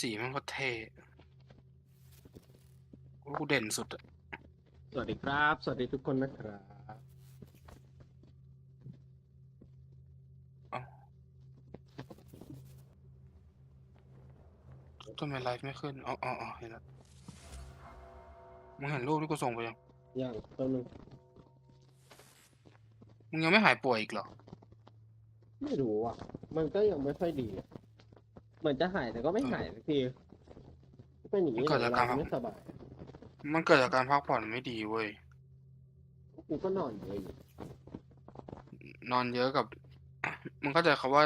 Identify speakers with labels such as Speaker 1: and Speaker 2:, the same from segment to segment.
Speaker 1: สีมันก็เท่ว่ากูเด่นสุดอะ
Speaker 2: สวัสดีครับ สวัสดีทุกคนนะครับ
Speaker 1: ทำไมไลฟ์ไม่ขึ้น อ๋ออ๋ออ๋อเห็นแล้วมึงเห็นรูปที่กูส่งไปยัง
Speaker 2: อย่างตัวหนึง
Speaker 1: มึงยังไม่หายป่วยอีกเหรอ
Speaker 2: ไม่รู้อะ มันก็ยังไม่ค่อยดีอะเห มือนจะหายแต่ก็ไม่หายสักทีเป็นอย่างนี้
Speaker 1: มันเกิดจากการ
Speaker 2: เราไม่สบาย
Speaker 1: มันเกิดจากการพักผ่อนไม่ดีเว้ย
Speaker 2: กูก็นอนเยอะอยู่
Speaker 1: นอนเยอะกับมึงเข้าใจคำว่า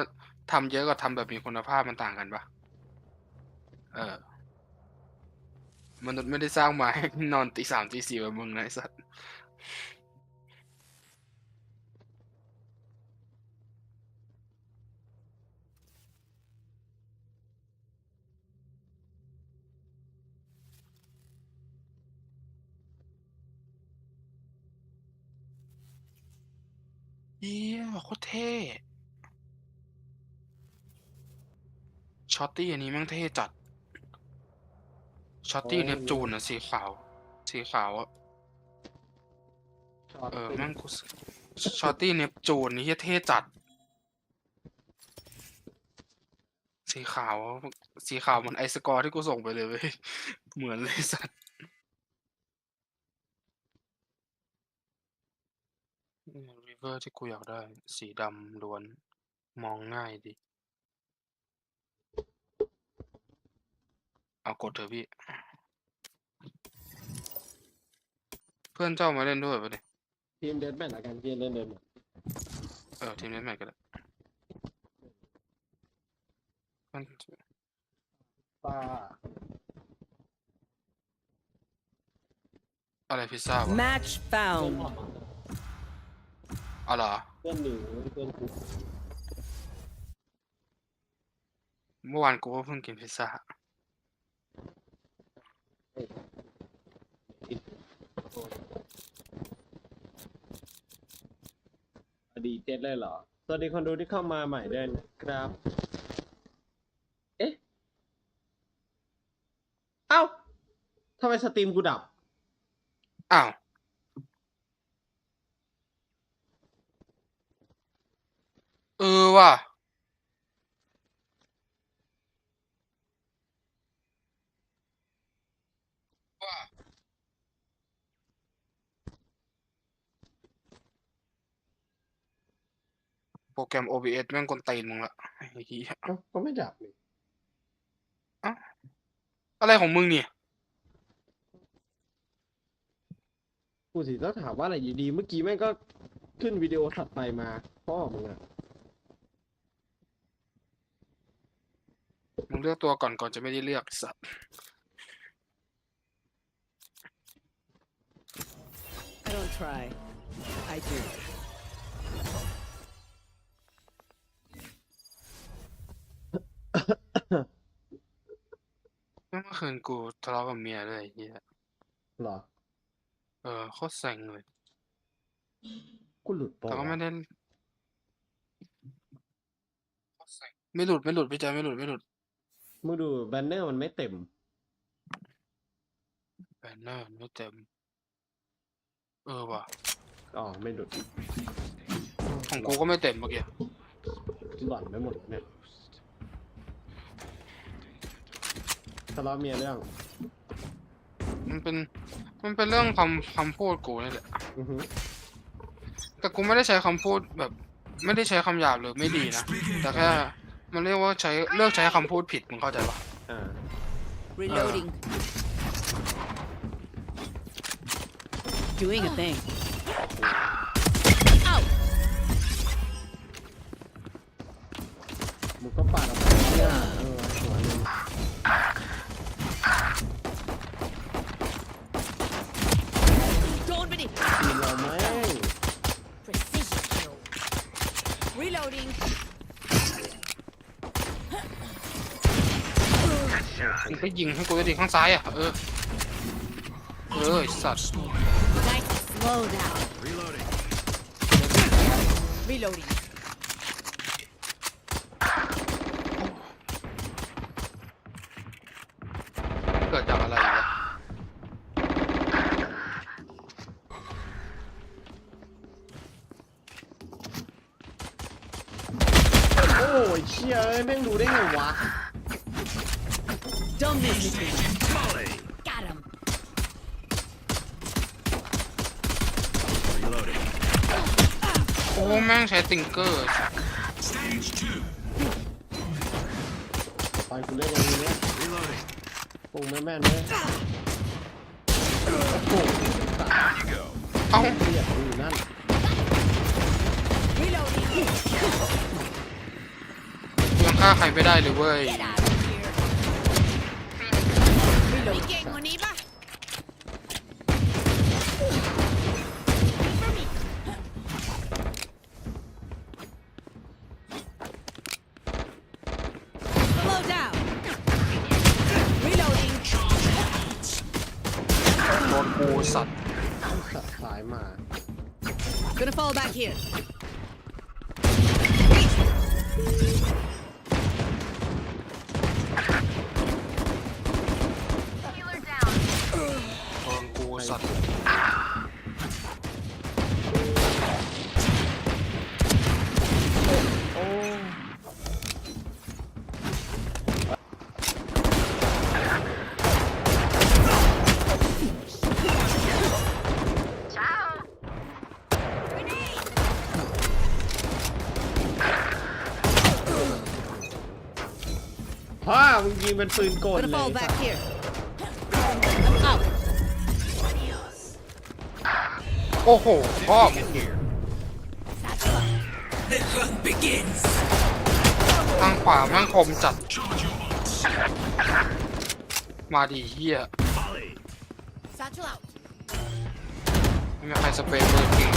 Speaker 1: ทำเยอะกับทำแบบมีคุณภาพมันต่างกันปะเออมนุษย์ไม่ได้สร้างมาให้นอนตีสามตีสี่แบบมึงนะไอ้สัส เยี่ยโคตรเท่ช็อตตี้อันนี้แม่งเท่จัดช็อตตี้เนปจูนอะสีขาว สีขาวอะเออแม่งกูช็อตตี้เนปจูนนี่เท่จัด สีขาว สีขาวเหมันไอสกอร์ที่กูส่งไปเลยเว้ยเหมือนเลยสัตว์ริ เวอร์ที่กูอยากได้ สีดำล้วน มองง่ายดี เอากดเถอะพี่ เพื่อนเจ้ามาเล่นด้วยปะเนี่ย
Speaker 2: ทีมเดนแมทละกันทีมเล่นเดนแมท
Speaker 1: เออทีมเล่นใหม่ก็ได้มัน
Speaker 2: ป้า
Speaker 1: อะไรพิซซ่าวะ
Speaker 3: Match
Speaker 2: เพื่อน
Speaker 3: found.
Speaker 2: ผมอะ
Speaker 1: อ๋อเหรอ
Speaker 2: เพื่อนหนิวเพื่อนกู
Speaker 1: เมื่อวานกูก็เพิ่งกินพิซซ่า
Speaker 2: อดีเจ็ดเลยเหรอ สวัสดีคนดูที่เข้ามาใหม่ด้วยนะครับ เอ๊ะ เอ้าทำไมสตรีมกูดับ
Speaker 1: อ้าว เออ ว่ะว่าโปรแกรม OBS แม่งกวนตีนมึงละไอ้เหี้ย
Speaker 2: เอ้าก็ไม่ดับเลย
Speaker 1: อะไรของมึงเนี่ย
Speaker 2: กูสิต้องถามว่าอะไรอยู่ดี เมื่อกี้แม่งก็ขึ้นวิดีโอถัดไปมาพ่อมึงอะ
Speaker 1: มึงเลือกตัวก่อนก่อนจะไม่ได้เลือกไอ้สัตว์
Speaker 3: I don't try. I do.
Speaker 1: เมื่อคืนกูทะเลาะกับเมียด้วยไอ้เหี้ย
Speaker 2: เหรอ
Speaker 1: เออโคตรเซ็งเลย
Speaker 2: กูหลุดปะ
Speaker 1: แต่ก็
Speaker 2: วะ
Speaker 1: ไม่ได้โคตรเซ็งไม่หลุดไม่หลุดพี่แจ๊คไม่หลุดไม่หลุด
Speaker 2: มึงดูแบนเนอร์มันไม่เต็ม
Speaker 1: แบนเนอร์ไม่เต็ม เออว่ะ
Speaker 2: อ๋อไม่หลุด
Speaker 1: ของกูก็ไม่เต็มเมื่อกี้
Speaker 2: หล่อนไปหมดแล้วเนี่ยทะเลาะเมียเรื่อง
Speaker 1: มันเป็น มันเป็นเรื่องคำคำพูดกูนี่แหละ
Speaker 2: อือฮึ
Speaker 1: แต่กูไม่ได้ใช้คำพูดแบบ ไม่ได้ใช้คำหยาบหรือไม่ดีนะ แต่แค่ มันเรียกว่าใช้เลือกใช้คำพูดผิดมึงเข้าใจปะ
Speaker 2: อ่า
Speaker 3: Reloading. Doing a thing. Out.
Speaker 2: มึงก็ปาดออกไปเนี่ยเออหัวหนึง
Speaker 3: Don't be
Speaker 2: ทีมเราแม่ง
Speaker 3: precision kill. Reloading.
Speaker 1: มึงก็ยิงให้กูจะดิข้างซ้ายอะ เออ เออสัต reload
Speaker 3: reload เกิดจา
Speaker 1: กอะไรวะ
Speaker 2: โอ้ยเชี่ยเยแม่งดูได้ไงวะ
Speaker 3: Don't miss me. Got him.
Speaker 1: โอ้แม่งใช้ติงเกอร์
Speaker 2: ไปกูเล่นอย่างนี้เนี่ยปงแม่แม่นเลยโอ้โห
Speaker 1: เอ้า
Speaker 2: เรียกอยู่นั่น
Speaker 3: Reloading.
Speaker 1: ยังฆ่าใครไม่ได้เลยเว้ย
Speaker 3: Get out of here. Reloading. เก่งกว่านี้ปะ Slow down. Reloading.
Speaker 1: โดนกูสัตว์
Speaker 2: สัตว์สายมา
Speaker 3: Gonna fall back here.
Speaker 1: โดนกู สัตว์
Speaker 2: โอ้พ่อมึงยิงเป็นปืนกล
Speaker 3: Gonna
Speaker 2: เลย
Speaker 1: โอ้โหพ่อมึง
Speaker 3: Satchel out.
Speaker 1: ทางขวาแม่งคมจัด มาดีเฮีย
Speaker 3: Satchel out.
Speaker 1: ไม่มีใครสเปรย์มือจริง